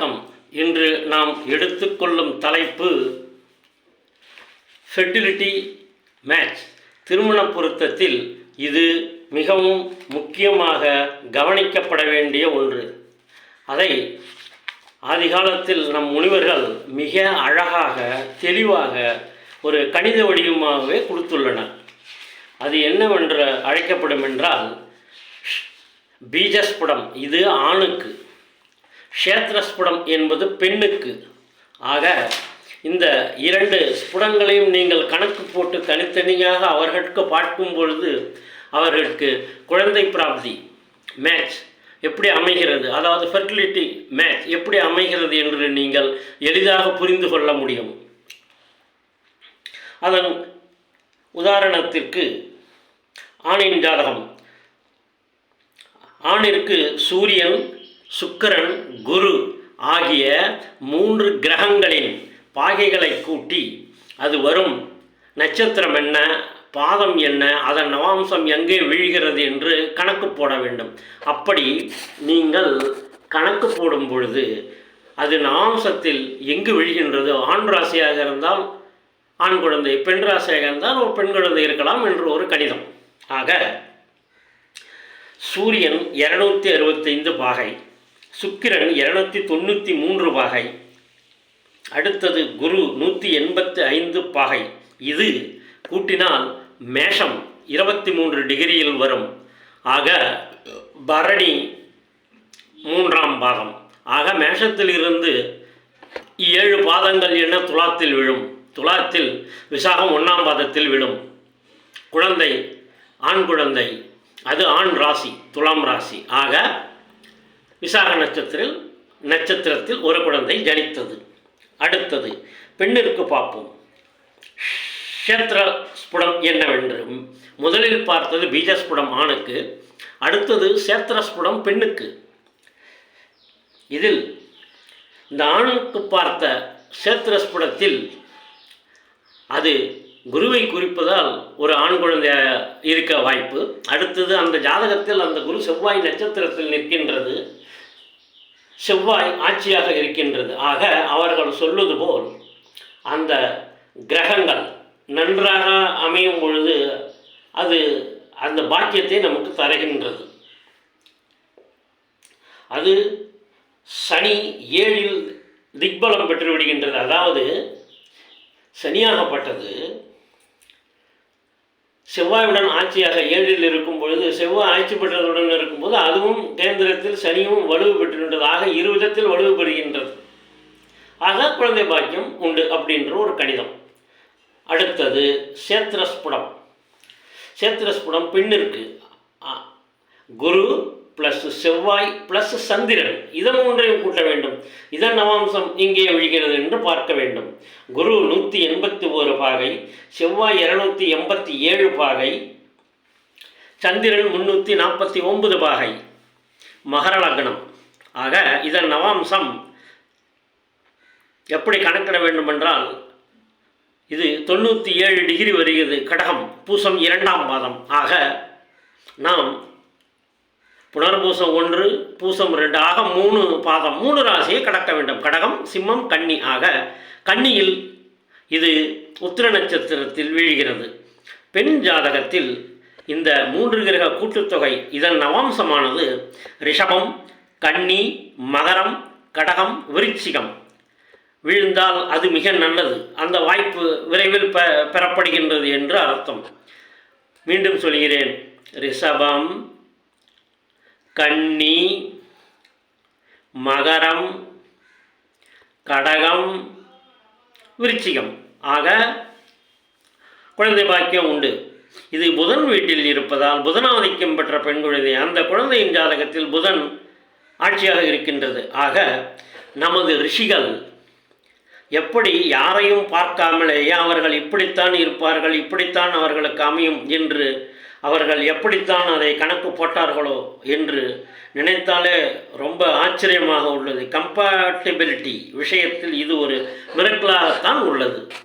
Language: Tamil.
வணக்கம். இன்று நாம் எடுத்துக்கொள்ளும் தலைப்பு ஃபெர்டிலிட்டி மேட்ச் திருமண பொருத்தத்தில் இது மிகவும் முக்கியமாக கவனிக்கப்பட வேண்டிய ஒன்று. அதை ஆதிகாலத்தில் நம் முனிவர்கள் மிக அழகாக தெளிவாக ஒரு கணித வடிவமாகவே கொடுத்துள்ளனர். அது என்னவென்று அழைக்கப்படும் என்றால் பீஜஸ்புடம் இது ஆணுக்கு. க்ஷேத்திரஸ்புடம் என்பது பெண்ணுக்கு. ஆக இந்த இரண்டு ஸ்புடங்களையும் நீங்கள் கணக்கு போட்டு தனித்தனியாக அவர்களுக்கு பார்க்கும் பொழுது அவர்களுக்கு குழந்தை பிராப்தி மேட்ச் எப்படி அமைகிறது? அதாவது ஃபெர்டிலிட்டி மேட்ச் எப்படி அமைகிறது என்று நீங்கள் எளிதாக புரிந்து கொள்ள முடியும். அதன் உதாரணத்திற்கு ஆணின் ஜாதகம். ஆணிற்கு சூரியன் சுக்கிரன் குரு ஆகிய மூன்று கிரகங்களின் பாகைகளை கூட்டி அது வரும் நட்சத்திரம் என்ன பாதம் என்ன அதன் நவாம்சம் எங்கே விழுகிறது என்று கணக்கு போட வேண்டும். அப்படி நீங்கள் கணக்கு போடும் பொழுது அது நவாம்சத்தில் எங்கு விழுகின்றதோ? ஆண் ராசியாக இருந்தால் ஆண் குழந்தை பெண் ராசியாக இருந்தால் ஒரு பெண் குழந்தை இருக்கலாம் என்று ஒரு கணிதம் ஆக சூரியன் இரநூத்தி அறுபத்தைந்து பாகை. சுக்கிரன் இருநூத்தி தொண்ணூற்றி மூன்று பாகை. அடுத்தது குரு நூற்றி எண்பத்தி ஐந்து பாகை. இது கூட்டினால் மேஷம் இருபத்தி மூன்று டிகிரியில் வரும். ஆக பரணி மூன்றாம் பாகம். ஆக மேஷத்தில் இருந்து ஏழு பாதங்கள் என துலாத்தில் விழும். துலாத்தில் விசாகம் ஒன்றாம் பாதத்தில் விழும். குழந்தை ஆண் குழந்தை. அது ஆண் ராசி துலாம் ராசி. ஆக விசாக நட்சத்திரத்தில் நட்சத்திரத்தில் ஒரு குழந்தை ஜனித்தது அடுத்தது பெண்ணிற்கு பார்ப்போம். க்ஷேத்திர ஸ்புடம் என்னவென்று முதலில் பார்த்தது பீஜஸ்புடம் ஆணுக்கு அடுத்தது சேத்திரஸ்புடம் பெண்ணுக்கு. இதில் இந்த ஆணுக்கு பார்த்த சேத்திரஸ்புடத்தில் அது குருவை குறிப்பதால் ஒரு ஆண் குழந்தை இருக்க வாய்ப்பு. அடுத்தது அந்த ஜாதகத்தில் அந்த குரு செவ்வாய் நட்சத்திரத்தில் நிற்கின்றது. செவ்வாய் ஆட்சியாக இருக்கின்றது. ஆக அவர்கள் சொல்வது போல் அந்த கிரகங்கள் நன்றாக அமையும் பொழுது அது அந்த பாக்கியத்தை நமக்கு தருகின்றது. அது சனி ஏழில் திக்பலம் பெற்று விடுகின்றது அதாவது சனியாகப்பட்டது. செவ்வாயுடன் ஆட்சியாக ஏழில் இருக்கும் பொழுது செவ்வாய் ஆட்சி பெற்றதுடன் இருக்கும்போது அதுவும் கேந்திரத்தில் சனியும் வலுவு பெற்றுகின்றது ஆக இரு விதத்தில் வலுவு பெறுகின்றது. ஆக குழந்தை பாக்கியம் உண்டு அப்படின்ற ஒரு கணிதம். அடுத்தது சேத்திரஸ்புடம் சேத்திரஸ்புடம் பெண்ணிற்கு அ- குரு பிளஸ் செவ்வாய் பிளஸ் சந்திரன். இதன் மூன்றையும் கூட்ட வேண்டும். இதன் நவாம்சம் இங்கே விழுகிறது என்று பார்க்க வேண்டும். குரு நூற்றி எண்பத்தி ஒரு பாகை செவ்வாய் இருநூத்தி எண்பத்தி ஏழு பாகை சந்திரன் முன்னூற்றி நாற்பத்தி ஒன்பது பாகை. மகர லக்னம். ஆக இதன் நவாம்சம் எப்படி கணக்கிட வேண்டுமென்றால் இது தொண்ணூற்றி ஏழு டிகிரி வருகிறது. கடகம் பூசம் இரண்டாம் பாதம். ஆக நாம் புனர்பூசம் ஒன்று பூசம் ரெண்டு ஆக மூணு பாதம் மூணு ராசியை கடக்க வேண்டும். கடகம் சிம்மம் கன்னி. ஆக கன்னியில் இது உத்திர நட்சத்திரத்தில் வீழ்கிறது. பெண் ஜாதகத்தில் இந்த மூன்று கிரக கூட்டுத்தொகை இதன் நவாம்சமானது ரிஷபம் கன்னி மகரம் கடகம் விருச்சிகம். விழுந்தால் அது மிக நல்லது. அந்த வாய்ப்பு விரைவில் பெ பெறப்படுகின்றது என்று அர்த்தம். மீண்டும் சொல்கிறேன். ரிஷபம் கன்னி மகரம் கடகம் விருச்சிகம். ஆக குழந்தை பாக்கியம் உண்டு. இது புதன் வீட்டில் இருப்பதால் புதனாதிக்கம் பெற்ற பெண் குழந்தை அந்த குழந்தையின் ஜாதகத்தில் புதன் ஆட்சியாக இருக்கின்றது. ஆக நமது ரிஷிகள் எப்படி யாரையும் பார்க்காமலேயே அவர்கள் இப்படித்தான் இருப்பார்கள் இப்படித்தான் அவர்களுக்கு அமையும் என்று அவர்கள் எப்படித்தான் அதை கணக்கு போட்டார்களோ என்று நினைத்தாலே ரொம்ப ஆச்சரியமாக உள்ளது. கம்பேட்டபிலிட்டி விஷயத்தில் இது ஒரு மிரக்கலாகத்தான் உள்ளது.